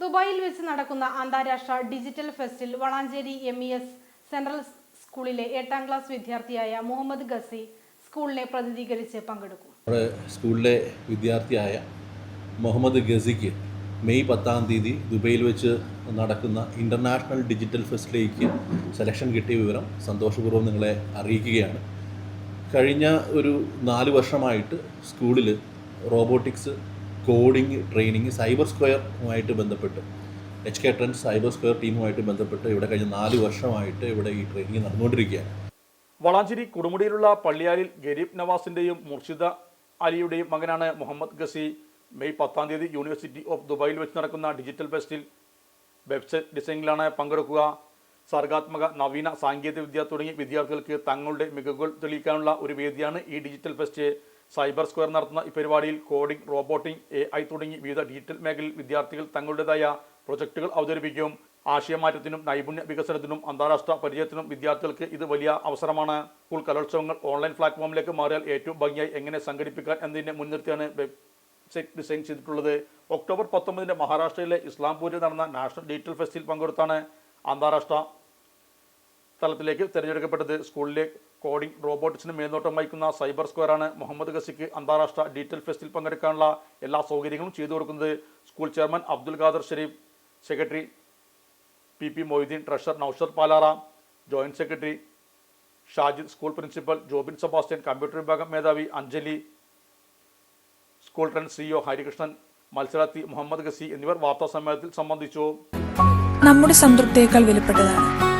ദുബായിൽ വെച്ച് നടക്കുന്ന അന്താരാഷ്ട്ര digital ഫെസ്റ്റിൽ Valanchery M E S central സ്കൂളിലെ എട്ടാം ക്ലാസ് വിദ്യാർത്ഥിയായ മുഹമ്മദ് ഗസി സ്കൂളിനെ പ്രതിനിധീകരിച്ച് പങ്കെടുക്കും. സ്കൂളിലെ വിദ്യാർത്ഥിയായ മുഹമ്മദ് ഗസിക്ക് മെയ് പത്താം തീയതി ദുബൈയിൽ വെച്ച് നടക്കുന്ന ഇന്റർനാഷണൽ ഡിജിറ്റൽ ഫെസ്റ്റിലേക്ക് സെലക്ഷൻ കിട്ടിയ വിവരം സന്തോഷപൂർവം നിങ്ങളെ അറിയിക്കുകയാണ്. കഴിഞ്ഞ ഒരു നാല് വർഷമായിട്ട് സ്കൂളിൽ റോബോട്ടിക്സ് കോഡിംഗ് ട്രെയിനിങ് സൈബർ സ്ക്വയറുമായിട്ട് ബന്ധപ്പെട്ട്. H K trend cyber square ടീമുമായിട്ട് ബന്ധപ്പെട്ട് ഇവിടെ കഴിഞ്ഞ നാല് വർഷമായിട്ട് ഇവിടെ ഈ ട്രെയിനിങ് നടന്നുകൊണ്ടിരിക്കുകയാണ്. വളാഞ്ചേരി കുടുമുടിയിലുള്ള പള്ളിയാലിൽ ഗരീബ് നവാസിന്റെയും മുർഷിദ അലിയുടെയും മകനാണ് മുഹമ്മദ് ഗസി മെയ് പത്താം തീയതി യൂണിവേഴ്സിറ്റി ഓഫ് ദുബായിൽ വെച്ച് നടക്കുന്ന ഡിജിറ്റൽ ഫെസ്റ്റിൽ വെബ്സൈറ്റ് ഡിസൈനിലാണ് പങ്കെടുക്കുക. സർഗാത്മക നവീന സാങ്കേതിക വിദ്യ തുടങ്ങി വിദ്യാർത്ഥികൾക്ക് തങ്ങളുടെ മികവുകൾ തെളിയിക്കാനുള്ള ഒരു വേദിയാണ് ഈ ഡിജിറ്റൽ ഫെസ്റ്റ് സൈബർ സ്ക്വയർ നടത്തുന്ന ഈ പരിപാടിയിൽ കോഡിംഗ് റോബോട്ടിംഗ് എ ഐ തുടങ്ങി വിവിധ ഡിജിറ്റൽ മേഖലയിൽ വിദ്യാർത്ഥികൾ തങ്ങളുടേതായ പ്രൊജക്ടുകൾ അവതരിപ്പിക്കും. ആശയമാറ്റത്തിനും നൈപുണ്യ വികസനത്തിനും അന്താരാഷ്ട്ര പരിചയത്തിനും വിദ്യാർത്ഥികൾക്ക് ഇത് വലിയ അവസരമാണ്. സ്കൂൾ കലോത്സവങ്ങൾ ഓൺലൈൻ പ്ലാറ്റ്ഫോമിലേക്ക് മാറിയാൽ ഏറ്റവും ഭംഗിയായി എങ്ങനെ സംഘടിപ്പിക്കാൻ എന്നതിനെ മുൻനിർത്തിയാണ് വെബ്സൈറ്റ് ഡിസൈൻ ചെയ്തിട്ടുള്ളത്. ഒക്ടോബർ പത്തൊമ്പതിന് മഹാരാഷ്ട്രയിലെ ഇസ്ലാംപൂരിൽ നടന്ന നാഷണൽ ഡിജിറ്റൽ ഫെസ്റ്റിൽ പങ്കെടുത്താണ് അന്താരാഷ്ട്ര തലത്തിലേക്ക് തിരഞ്ഞെടുക്കപ്പെട്ടത് സ്കൂളിലെ കോഡിംഗ് റോബോട്ടിക്സിന് മേൽനോട്ടം വഹിക്കുന്ന സൈബർ സ്ക്വയറാണ് മുഹമ്മദ് ഗസിക്ക് അന്താരാഷ്ട്ര ഡിജിറ്റൽ ഫെസ്റ്റിൽ പങ്കെടുക്കാനുള്ള എല്ലാ സൗകര്യങ്ങളും ചെയ്തു കൊടുക്കുന്നത്. School chairman Abdul Khader Sharif secretary P P Moideen treasurer Noushar Palara joint secretary Shajid school principal Jobin Sebastian computer വിഭാഗം മേധാവി Anjali school trend CEO Harikrishnan മത്സരാർത്ഥി മുഹമ്മദ് ഗസി എന്നിവർ വാർത്താ സമ്മേളനത്തിൽ സംബന്ധിച്ചു. നമ്മുടെ സംതൃപ്തിയേക്കാൾ വിലപ്പെട്ടതാണ്.